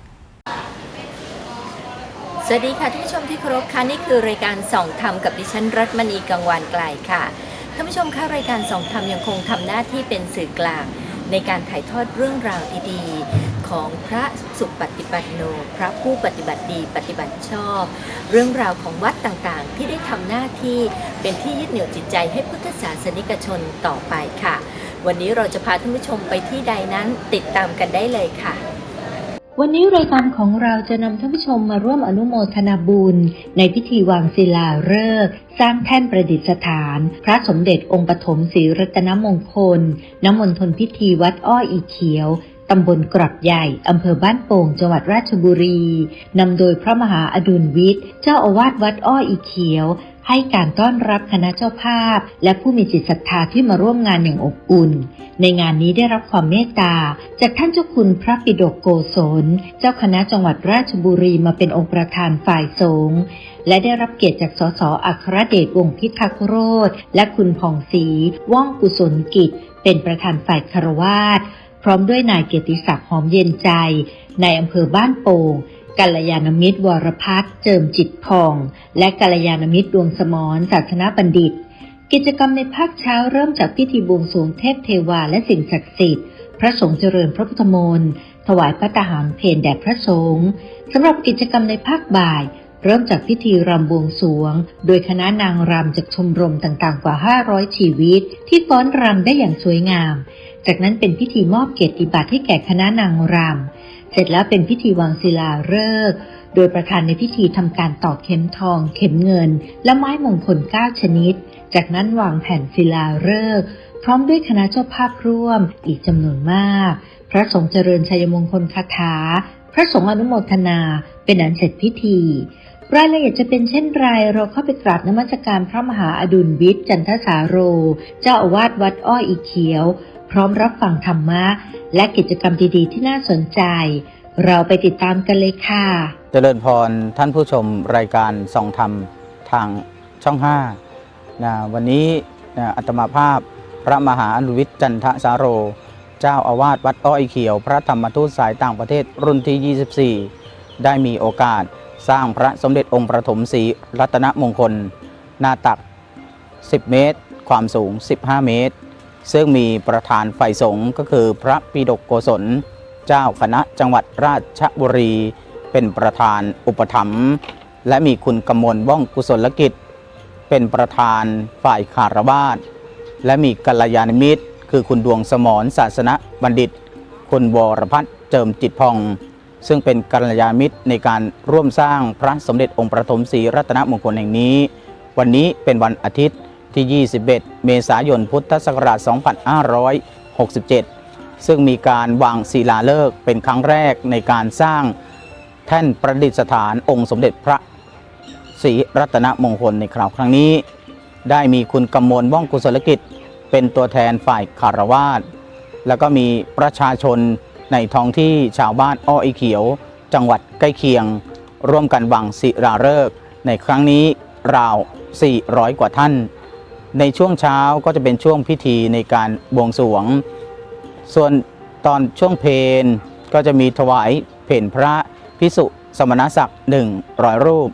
ส วัสดีค่ะท่านผู้ชมที่เคารพค่ะนี่คือรายการส่องธรรมกับดิฉันรัตมณีกังวานไกลค่ะท่านผู้ชมคะรายการส่องธรรมยังคงทำหน้าที่เป็นสื่อกลาง ในการถ่ายทอดเรื่องราวดีๆ ของพระสุปฏิปันโน พระผู้ปฏิบัติดีปฏิบัติชอบ เรื่องราวของวัดต่างๆ ที่ได้ทำหน้าที่เป็นที่ยึดเหนี่ยวจิตใจให้พุทธศาสนิกชนต่อไปค่ะ วันนี้เราจะพาท่านผู้ชมไปที่ใดนั้นติดตามกันได้เลยค่ะ วันนี้รายการของเราจะนำท่านผู้ชมมาร่วมอนุโมทนาบุญ ในพิธีวางศิลาฤกษ์สร้างแท่นประดิษฐาน พระสมเด็จองค์ปฐมศรีรัตนมงคล น้ำมนทนพิธีวัดอ้ออีเขียว ตำบลกรับใหญ่อำเภอบ้านโป่ง จังหวัดราชบุรี นำโดยพระมหาอดุลวิทย์ เจ้าอาวาสวัดอ้ออีเขียว ให้การต้อนรับคณะเจ้าภาพ และผู้มีจิตศรัทธาที่มาร่วมงานอย่างอบอุ่น ในงานนี้ได้รับความเมตตา จากท่านเจ้าคุณพระปิฎกโกศล เจ้าคณะจังหวัดราชบุรีมาเป็นองค์ประธานฝ่ายสงฆ์และได้รับเกียรติจากสสอัครเดชวงพิทักษ์โรธและคุณผ่องศรีว่องกุศลกิจ เป็นประธานฝ่ายคารวาส พร้อมด้วยนายเกียรติศักดิ์หอมเย็นใจ ในอำเภอบ้านโป่งกัลยาณมิตรวรพัฒน์เจิมจิตพอง และกัลยาณมิตรดวงสมรศาสนาบัณฑิต กิจกรรมในภาคเช้าเริ่มจากพิธีบวงสรวงเทพเทวาและสิ่งศักดิ์สิทธิ์ พระสงฆ์เจริญพระพุทธมนต์ถวายพระตาหารเพลแด่พระสงฆ์สำหรับกิจกรรมในภาคบ่าย เริ่มจากพิธีรำบวงสรวง โดยคณะนางรำจากชมรมต่างๆกว่า 500 ชีวิต ที่ฟ้อนรำได้อย่างสวยงาม จากนั้นเป็นพิธีมอบเกียรติบัตรให้แก่คณะนางรำ เสร็จแล้วเป็นพิธีวางศิลาฤกษ์ โดยประธานในพิธีทำการตอกเข็มทอง เข็มเงิน และไม้มงคล 9 ชนิด จากนั้นวางแผ่นศิลาฤกษ์พร้อมด้วยคณะเจ้าภาพร่วมอีกจำนวนมาก พระสงฆ์เจริญชัยมงคลคาถา พระสงฆ์อนุโมทนา เป็นอันเสร็จพิธีรายละเอียดจะเป็นเช่นไรเราเข้าไปกราบนมัสการพระมหาอดุลวิทย์จันทสาโร เจ้าอาวาสวัดอ้ออีเขียว พร้อมรับฟังธรรมะ และกิจกรรมดีๆ ที่น่าสนใจ เราไปติดตามกันเลยค่ะ เจริญพรท่านผู้ชมรายการส่องธรรมทางช่อง5นะวันนี้นะอัตมาภาพพระมหาอนุวิทย์จันทสาโร เจ้าอาวาสวัดอ้อยเขียว พระธรรมทูตสายต่างประเทศรุ่นที่ 24 ได้มีโอกาสสร้างพระสมเด็จองค์ประถมศรีรัตนมงคล หน้าตัก 10 เมตร ความสูง 15 เมตร ซึ่งมีประธานฝ่ายสงฆ์ก็คือพระปิฎกโกศล เจ้าคณะจังหวัดราชบุรี เป็นประธานอุปถัมภ์และมีคุณกำมลว่องกุศลกิจ เป็นประธานฝ่ายคารวาสและมีกัลยาณมิตร คือคุณดวงสมรศาสนบัณฑิต คุณวรพัฒน์เจิมจิตพอง ซึ่งเป็นกัลยาณมิตรในการร่วมสร้างพระสมเด็จองค์ประถมศรีรัตนมงคลแห่งนี้ วันนี้เป็นวันอาทิตย์ ที่ 21 เมษายน พุทธศักราช 2567 ซึ่งมีการวางศิลาฤกษ์เป็นครั้งแรกในการสร้างแท่นประดิษฐานองค์สมเด็จพระศรีรัตนมงคลในคราวครั้งนี้ ได้มีคุณกำมลว่องกุศลกิจ เป็นตัวแทนฝ่ายคารวาสแล้วก็มีประชาชนในท้องที่ชาวบ้านอ้อไอเขียว จังหวัดใกล้เคียง ร่วมกันวางศิลาฤกษ์ในครั้งนี้ราว 400 กว่าท่าน ในช่วงเช้าก็จะเป็นช่วงพิธีในการบวงสรวง ส่วนตอนช่วงเพลก็จะมีถวายเพลพระพิสุสมณศักดิ์หนึ่งร้อยรูป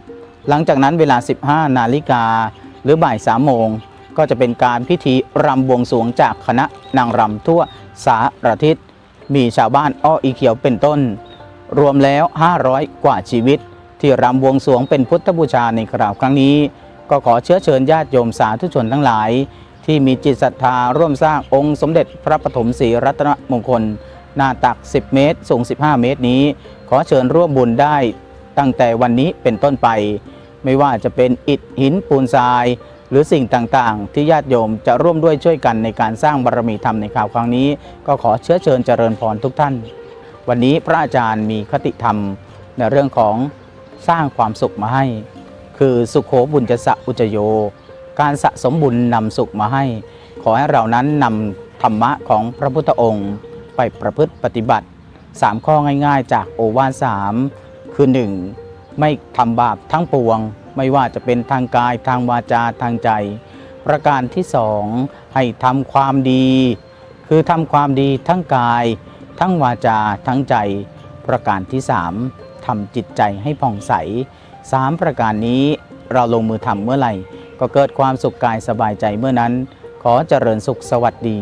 หลังจากนั้นเวลา 15 นาฬิกาหรือบ่าย3โมงก็จะเป็นการพิธีรำบวงสรวงจากคณะนางรำทั่วสารทิศ มีชาวบ้านอ้ออีเขียวเป็นต้น รวมแล้ว 500 กว่าชีวิต ที่รำบวงสรวงเป็นพุทธบูชาในคราวครั้งนี้ ก็ขอเชื้อเชิญญาติโยมสาธุชนทั้งหลาย ที่มีจิตศรัทธาร่วมสร้างองค์สมเด็จพระปฐมศรีรัตนมงคล หน้าตัก 10 เมตร สูง 15 เมตรนี้ ขอเชิญร่วมบุญได้ตั้งแต่วันนี้เป็นต้นไป ไม่ว่าจะเป็นอิฐหินปูนทราย หรือสิ่งต่างๆ ที่ญาติโยมจะร่วมด้วยช่วยกันในการสร้างบารมีธรรมในคราวครั้งนี้ ก็ขอเชื้อเชิญเจริญพรทุกท่าน วันนี้พระอาจารย์มีคติธรรมในเรื่องของสร้างความสุขมาให้ คือสุขโขบุญจะสะอุจโย การสะสมบุญนำสุขมาให้ ขอให้เรานั้นนำธรรมะของพระพุทธองค์ ไปประพฤติปฏิบัติ 3 ข้อง่ายๆ จากโอวาทสามคือ 1. ไม่ทำบาปทั้งปวง ไม่ว่าจะเป็นทางกายทางวาจาทางใจ ประการที่สองให้ทำความดี คือทำความดีทั้งกาย ทั้งวาจาทั้งใจ ประการที่สามทำจิตใจให้ผ่องใส สามประการนี้เราลงมือทำเมื่อไหร่ ก็เกิดความสุขกายสบายใจเมื่อนั้น ขอเจริญสุขสวัสดี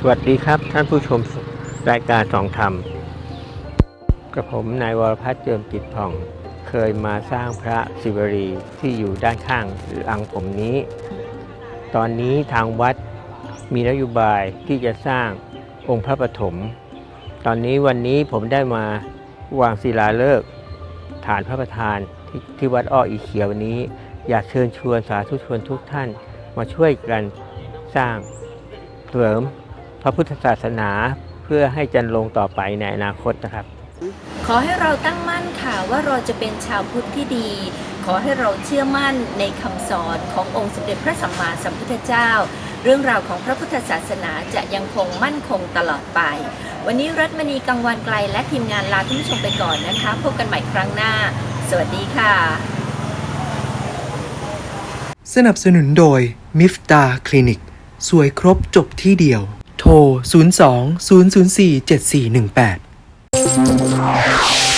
สวัสดีครับท่านผู้ชมรายการสองธรรมกับผมนายวรพัฒน์เจิมจิตผ่อง เคยมาสร้างพระศิวรีที่อยู่ด้านข้างหรืออังผมนี้ ตอนนี้ทางวัดมีนโยบายที่จะสร้างองค์พระปฐมตอนนี้วันนี้ผมได้มาวางศิลาฤกษ์ ฐานพระประธานที่ที่วัดอ้ออีเขียวนี้ อยากเชิญชวนสาธุชนทุกท่านมาช่วยกันสร้างเสริมพระพุทธศาสนาเพื่อให้จันลงต่อไปในอนาคตนะครับ ขอให้เราตั้งมั่นค่ะว่าเราจะเป็นชาวพุทธที่ดี ขอให้เราเชื่อมั่นในคำสอนขององค์สมเด็จพระสัมมาสัมพุทธเจ้า เรื่องราวของพระพุทธศาสนาจะยังคงมั่นคงตลอดไป วันนี้รัตมณีกังวานไกลและทีมงานลาท่านผู้ชมไปก่อนนะคะ พบกันใหม่ครั้งหน้า สวัสดีค่ะ สนับสนุนโดยมิฟตาคลินิกสวยครบจบที่เดียว โทร 02 004 7418